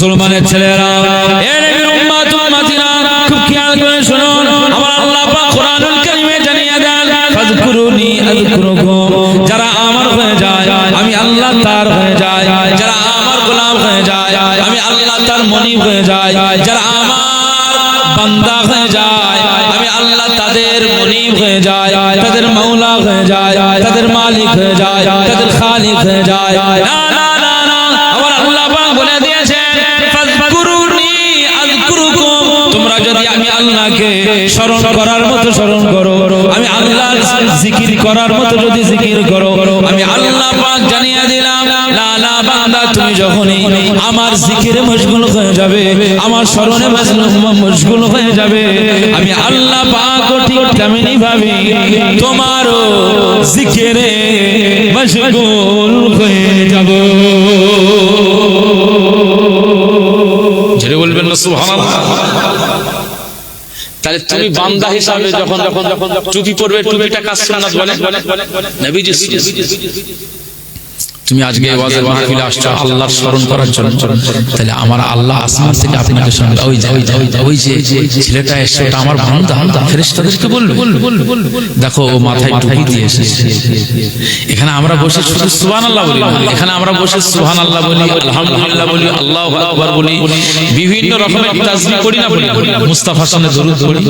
মুসলমানের ছেলেরা যারা আমার হয়ে যায়, আমি আল্লাহ তার হয়ে যায়। যারা আমার গোলাম হয়ে যায়, আমি আল্লাহ তার মনি হয়ে যায়। যারা আমার বান্দা হয়ে যায়, আমি আল্লাহ তাদের মনিব হয়ে যায়। তাদের মৌলা হয়ে যায়, তাদের মালিক হয়ে যায়, তাদের খালিক হয়ে যায়। আল্লাহকে স্মরণ করার মতো স্মরণ করো। আমি আল্লাহর জিকির করার মতো যদি জিকির করো, আমি আল্লাহ পাক জানিয়ে দিলাম হয়ে যাবে, আমার হয়ে যাবে। আল্লাহ ভাবে, তোমারও বলবেন তাহলে তুমি বান্দা হিসাবে যখন যখন যখন টুপি পরবে টুপিটা কাজ সুন্নাত বলে। নবীজি তুমি আজকে ওয়াজের মাহফিলে আসছো আল্লাহর স্মরণ করার জন্য। তাহলে আমার আল্লাহ আসমান থেকে আপনাকে শুনবে ওই যে ওই যে ছেলেটা এসে ওটা আমার বান্দা, ফেরেশতাদেরকে বলবে দেখো ও মাথায় টুপি দিয়ে এসেছে। এখানে আমরা বসে শুধু সুবহানাল্লাহ বলি এখানে আমরা বসে সুবহানাল্লাহ বলি, আলহামদুলিল্লাহ বলি, আল্লাহু আকবার বলি, বিভিন্ন রকমের তাসবিহ করি না বলি। মুস্তাফা সামনে দরুদ পড়ি।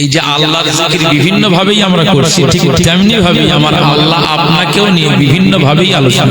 এই যে আল্লাহর জিকির বিভিন্ন ভাবেই আমরা করছি, ঠিক তেমনি ভাবেই আমার আল্লাহ আপনাকেও নিয়ে বিভিন্ন ভাবেই আলোচনা